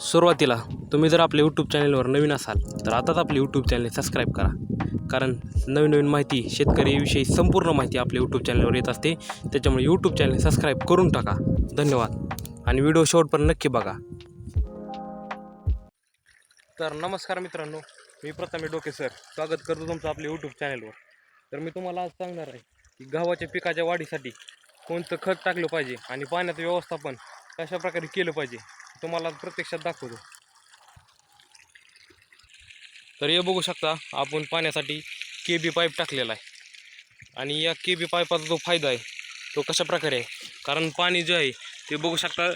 सुरुवातीला तुम्ही जर आपल्या यूट्यूब चॅनलवर नवीन असाल तर आताच आपले यूट्यूब चॅनल सबस्क्राईब करा. कारण नवीन नवीन माहिती शेतकरीविषयी संपूर्ण माहिती आपल्या यूट्यूब चॅनलवर येत असते. त्याच्यामुळे यूट्यूब चॅनल सबस्क्राईब करून टाका. धन्यवाद. आणि व्हिडिओ शेवटपर्यंत नक्की बघा. तर नमस्कार मित्रांनो मी प्रथमे डोके सर स्वागत करतो तुमचं आपल्या यूट्यूब चॅनलवर तर मी तुम्हाला आज सांगणार आहे की गव्हाच्या पिकाच्या वाढीसाठी कोणतं खत टाकलं पाहिजे आणि पाण्याचं व्यवस्थापन कशा प्रकारे केलं पाहिजे. तुम्हाला प्रत्यक्षात दाखवतो. तर हे बघू शकता आपण पाण्यासाठी के बी पाईप टाकलेला आहे. आणि या के बी पाईपाचा जो फायदा आहे तो कशा प्रकारे आहे? कारण पाणी जे आहे ते बघू शकता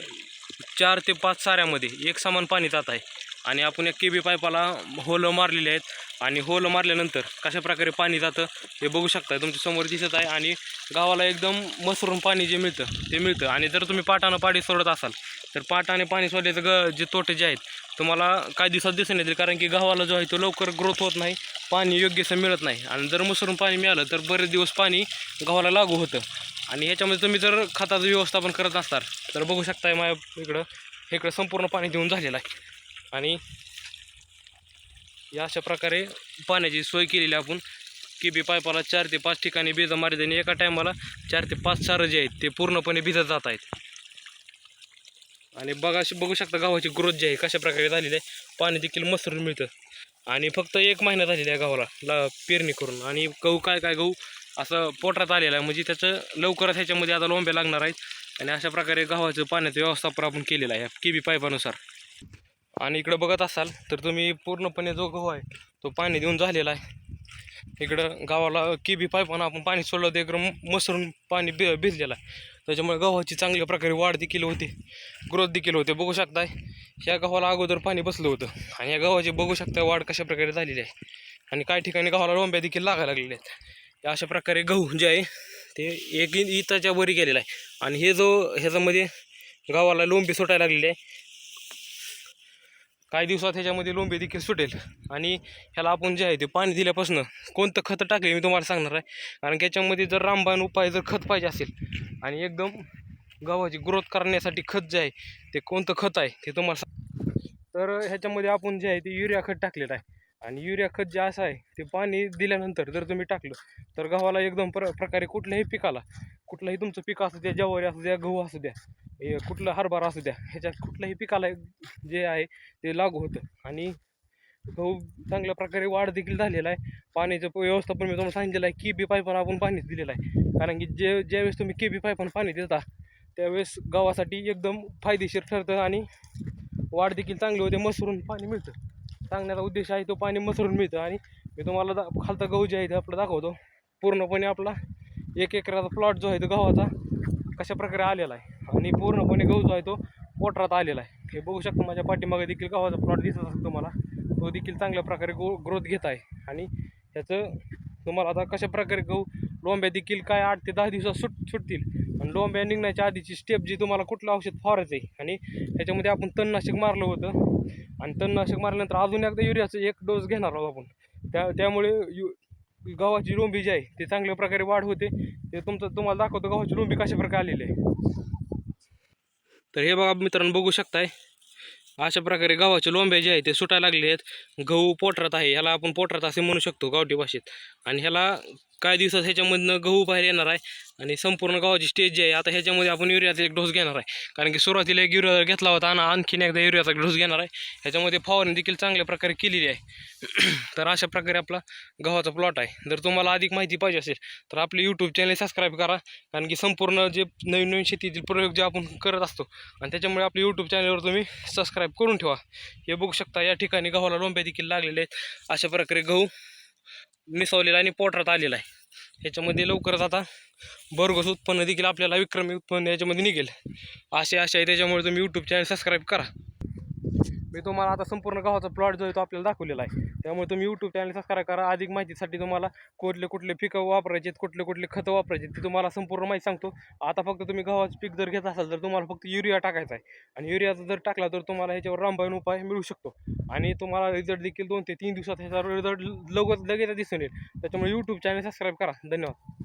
चार ते पाच साऱ्यामध्ये एक समान पाणी जात आहे. आणि आपण या के बी पाईपाला होलं मारलेले आहेत. आणि होलं मारल्यानंतर कशा प्रकारे पाणी जातं हे बघू शकता तुमच्यासमोर दिसत आहे. आणि गावाला एकदम मसरून पाणी जे मिळतं ते मिळतं. आणि जर तुम्ही पाटानं पाणी सोडत असाल तर पाटाने पाणी सोडल्याचं ग जे तोटे जे आहेत तुम्हाला काही दिवसात दिसून येतील कारण की गव्हाला जो आहे तो लवकर ग्रोथ होत नाही पाणी योग्यसं मिळत नाही. आणि जर मसरून पाणी मिळालं तर बरेच दिवस पाणी गव्हाला लागू होतं. आणि ह्याच्यामध्ये तुम्ही जर खताचं व्यवस्थापन करत असताल तर बघू शकताय माझ्या इकडं इकडं संपूर्ण पाणी देऊन झालेलं आहे. आणि या अशा प्रकारे पाण्याची सोय केलेली आहे आपण. की बी पाईपाला चार ते पाच ठिकाणी बीज मारित आणि एका टायमाला चार ते पाच सारं जे आहेत ते पूर्णपणे भिजत जात आहेत. आणि बघा बघू शकता गावाची ग्रोथ जी आहे कशा प्रकारे झालेली आहे. पाणी देखील मसरून मिळतं. आणि फक्त एक महिना झालेला आहे गव्हाला ला पेरणी करून. आणि गहू काय काय गहू असं पोटात आलेलं आहे. म्हणजे त्याचं लवकरच ह्याच्यामध्ये आता लोंब्या लागणार आहेत. आणि अशा प्रकारे गव्हाचं पाण्याचं व्यवस्थापन आपण केलेलं आहे के बी पाईपानुसार. आणि इकडं बघत असाल तर तुम्ही पूर्णपणे जो गहू आहे तो पाणी देऊन झालेला आहे. इकडं गावाला के बी पाईपानं आपण पाणी सोडलं तर एकदम मसरून पाणी बि भिजलेलं आहे. त्याच्यामुळे गव्हाची चांगल्या प्रकारे वाढ देखील होते. ग्रोथ देखील होते. बघू शकताय ह्या गव्हाला अगोदर पाणी बसलं होतं. आणि या गव्हाची बघू शकता वाढ कशा प्रकारे झालेली आहे. आणि काही ठिकाणी गव्हाला लोंब्या देखील लागायला लागलेल्या आहेत. या अशा प्रकारे गहू जे आहे ते एक इताच्या वरी गेलेला आहे. आणि हे जो ह्याच्यामध्ये गावाला लोंबी सुटायला लागलेली आहे. काही दिवसात ह्याच्यामध्ये लोंबी देखील सुटेल. आणि ह्याला आपण जे आहे ते पाणी दिल्यापासून कोणतं खतं टाकले मी तुम्हाला सांगणार आहे. कारण की याच्यामध्ये जर रामबाण उपाय जर खत पाहिजे असेल आणि एकदम गव्हाची ग्रोथ करण्यासाठी खत जे आहे ते कोणतं खत आहे ते तुम्हाला सांग तर ह्याच्यामध्ये आपण जे आहे ते युरिया खत टाकलेलं आहे. आणि युरिया खत जे असं आहे ते पाणी दिल्यानंतर जर तुम्ही टाकलं तर गव्हाला एकदम प्र प्रकारे कुठल्याही पिकाला कुठलंही तुमचं पीक असू द्या ज्वारी असू द्या गहू असू द्या हे कुठलं हरभरा असू द्या ह्याच्यात कुठल्याही पिकाला जे आहे ते लागू होतं. आणि गहू चांगल्या प्रकारे वाढ देखील झालेला आहे. पाण्याचं व्यवस्थापन मी तुम्हाला सांगितलेलं आहे की बी पाईपानं आपण पाणीच दिलेलं आहे. कारण की जे ज्यावेळेस तुम्ही के बी पाईपानं पाणी देता त्यावेळेस गव्हासाठी एकदम फायदेशीर ठरतं आणि वाढ देखील चांगली होते मसरून पाणी मिळतं. सांगण्याचा उद्देश आहे तो पाणी मसरून मिळतं आणि मी तुम्हाला दा खालचा गहू जे आहे ते आपलं दाखवतो. पूर्णपणे आपला एक एकराचा प्लॉट जो आहे तो गव्हाचा कशा प्रकारे आलेला आहे. आणि पूर्णपणे गहू जो आहे तो पोटरात आलेला आहे. हे बघू शकतो माझ्या पाठीमागे देखील गव्हाचा प्लॉट दिसत असतो तुम्हाला. तो देखील चांगल्या प्रकारे गो ग्रोथ घेत आहे. आणि त्याचं तुम्हाला आता कशा प्रकारे गहू लोंब्या देखील काय आठ ते दहा दिवसात सुट सुटतील आणि लोंब्या निघण्याच्या आधीची स्टेप जी तुम्हाला कुठलं औषध फवारायचं आहे? आणि त्याच्यामध्ये आपण तणनाशक मारलं होतं. आणि तणनाशक मारल्यानंतर अजून एकदा युरियाचं एक डोस घेणार आहोत आपण. त्या त्यामुळे यु गव्हाची लोंबी जी आहे ते चांगल्या प्रकारे वाढ होते. ते तुमचं तुम्हाला दाखवतो गव्हाची लोंबी कशा प्रकारे आलेली आहे. तर हे बघा मित्रांनो बघू शकताय. अशा प्रकारे गव्हाचे लोंब्या जे आहे ते सुटायला लागले आहेत. गहू पोटरात आहे ह्याला आपण पोटरात असे म्हणू शकतो गावठी भाषेत. आणि ह्याला काही दिवसात ह्याच्यामधनं गहू बाहेर येणार आहे आणि संपूर्ण गव्हाची स्टेज जी आहे आता ह्याच्यामध्ये आपण युरियाचा एक डोस घेणार आहे. कारण की सुरुवातीला एक युरिया घेतला होता आणि आणखीन एकदा युरियाचा डोस घेणार आहे ह्याच्यामध्ये फवारणी देखील चांगल्या प्रकारे केलेली आहे. तर अशा प्रकारे आपला गव्हाचा प्लॉट आहे. जर तुम्हाला अधिक माहिती पाहिजे असेल तर आपले यूट्यूब चॅनल सबस्क्राईब करा. कारण की संपूर्ण जे नवीन नवीन शेतीतील प्रयोग जे आपण करत असतो आणि त्याच्यामुळे आपल्या यूट्यूब चॅनलवर तुम्ही सबस्क्राईब करून ठेवा. हे बघू शकता या ठिकाणी गव्हाला लोंब्या देखील लागलेले आहेत. अशा प्रकारे गहू मिसवलेला आणि पोटरात आलेला आहे. ह्याच्यामध्ये लवकरच आता भरघोस उत्पन्न देखील आपल्याला विक्रमी उत्पन्न याच्यामध्ये निघेल. असे असे आहे त्याच्यामुळे तुम्ही यूट्यूब चॅनल सबस्क्राईब करा. मी तुम्हाला आता संपूर्ण गावाचा प्लॉट जो आहे तो आपल्याला दाखवलेला आहे. त्यामुळे तुम्ही यूट्यूब चॅनल सबस्क्राईब करा. अधिक माहितीसाठी तुम्हाला कुठले कुठले पिकं वापरायचे कुठले कुठले खतं वापरायचे ते तुम्हाला संपूर्ण माहिती सांगतो. आता फक्त तुम्ही गव्हाचं पीक जर घेत असाल तर तुम्हाला फक्त युरिया टाकायचा आहे. आणि युरियाचा जर टाकला तर तुम्हाला ह्याच्यावर रामबाण उपाय मिळू शकतो. आणि तुम्हाला रिझल्ट देखील दोन ते तीन दिवसात ह्याचा रिझल्ट लगेच लगेच दिसून येईल. त्याच्यामुळे यूट्यूब चॅनल सबस्क्राईब करा. धन्यवाद.